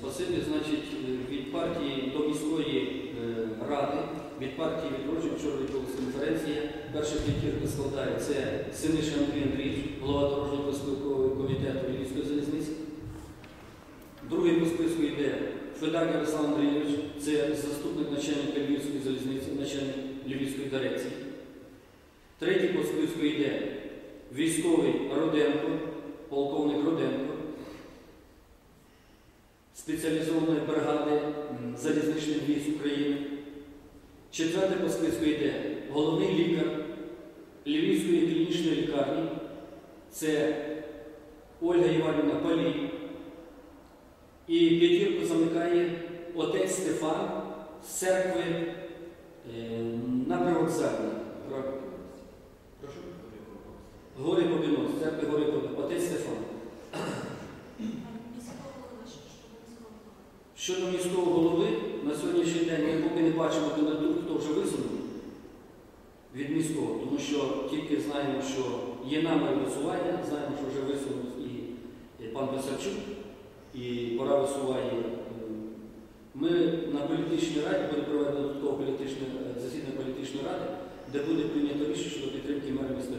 Спасибі, значить, від партії до міської е, ради, від партії відродження вчора відбулася конференція. Перша п'ятірка складає це Синиша Андрій Андрійович, голова дорожнього проспілкового комітету Львівської залізниці. Другий по списку йде Феdak Ярослав Андрійович, це заступник начальника Львівської залізниці, начальник Львівської дирекції. Третій по списку йде військовий Роденко, полковник Роденко спеціалізованої бригади залізничних військ України. Четвертий по списку йде головний лікар Львівської клінічної лікарні. Це Ольга Іванівна Палій. І п'ятірку замикає отець Стефан з церкви е, на привокзальній. Прошу? Гори Побінос, церкви Гори Побінос, отець Стефан. Щодо міського голови, на сьогоднішній день ми поки не бачимо кандидатур, хто вже висунув від міського, тому що тільки знаємо, що є намір висування, знаємо, що вже висунув і, пан Писарчук, і пора висуває. е, Ми на політичній раді буде проведено додаткове е, засідання політичної ради, де буде прийнято рішення щодо підтримки мера міста.